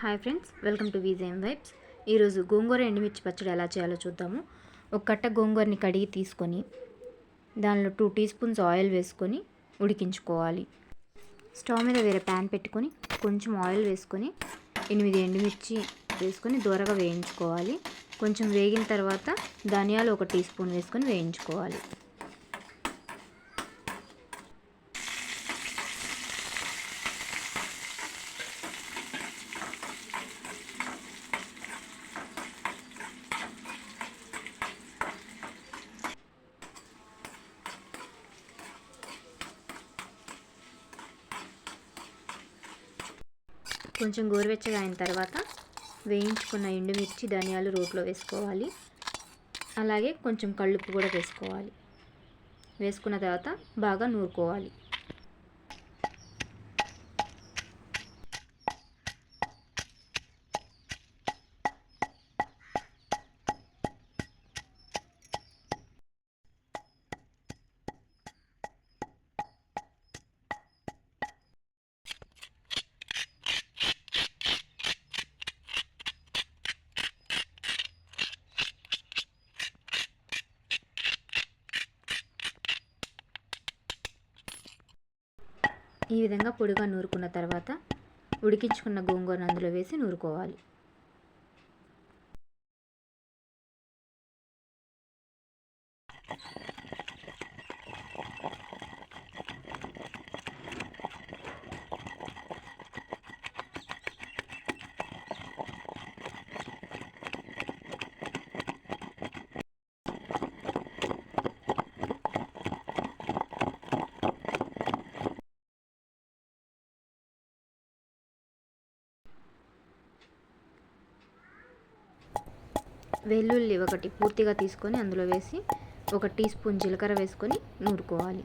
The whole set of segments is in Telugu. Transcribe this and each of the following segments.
Hi friends welcome to Vijayam vibes. ఈరోజు గోంగూర ఎండుమిర్చి పచ్చడి ఎలా చేయాలో చూద్దాము. ఒక కట్ట గోంగూరని కడిగి తీసుకొని దానిలో టూ టీ స్పూన్స్ ఆయిల్ వేసుకొని ఉడికించుకోవాలి. స్టవ్ మీద వేరే ప్యాన్ పెట్టుకొని కొంచెం ఆయిల్ వేసుకొని ఎనిమిది ఎండుమిర్చి వేసుకొని దూరగా వేయించుకోవాలి. కొంచెం వేగిన తర్వాత ధనియాలు ఒక టీ స్పూన్ వేసుకొని వేయించుకోవాలి. కొంచెం గోరువెచ్చగా అయిన తర్వాత వేయించుకున్న ఎండుమిర్చి ధనియాలు రోట్లో వేసుకోవాలి. అలాగే కొంచెం కళ్ళుప్పు కూడా వేసుకోవాలి. వేసుకున్న తర్వాత బాగా నూరుకోవాలి. ఈ విధంగా పొడిగా నూరుకున్న తర్వాత ఉడికించుకున్న గోంగూరను అందులో వేసి నూరుకోవాలి. వెల్లుల్లి ఒకటి పూర్తిగా తీసుకొని అందులో వేసి ఒక టీ స్పూన్ జీలకర్ర వేసుకొని నూరుకోవాలి.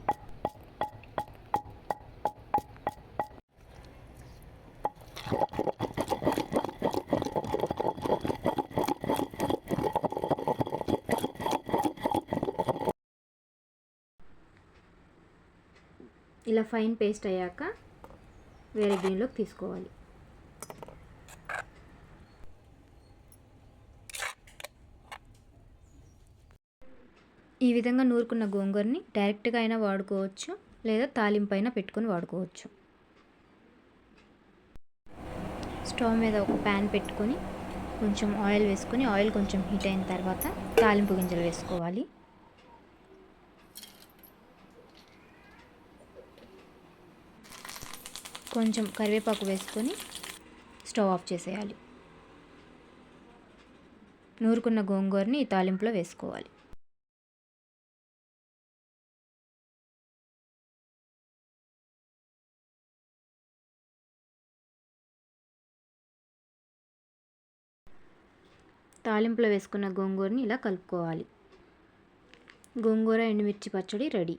ఇలా ఫైన్ పేస్ట్ అయ్యాక వేరే గిన్నెలోకి తీసుకోవాలి. ఈ విధంగా నూరుకున్న గోంగూరని డైరెక్ట్గా అయినా వాడుకోవచ్చు లేదా తాలింపు అయినా పెట్టుకొని వాడుకోవచ్చు. స్టవ్ మీద ఒక ప్యాన్ పెట్టుకొని కొంచెం ఆయిల్ వేసుకొని ఆయిల్ కొంచెం హీట్ అయిన తర్వాత తాలింపు గింజలు వేసుకోవాలి. కొంచెం కరివేపాకు వేసుకొని స్టవ్ ఆఫ్ చేసేయాలి. నూరుకున్న గోంగూరని ఈ తాలింపులో వేసుకోవాలి. తాలింపులో వేసుకున్న గోంగూరని ఇలా కలుపుకోవాలి. గోంగూర ఎండుమిర్చి పచ్చడి రెడీ.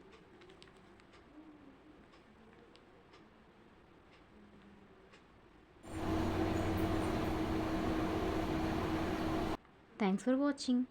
Thanks for watching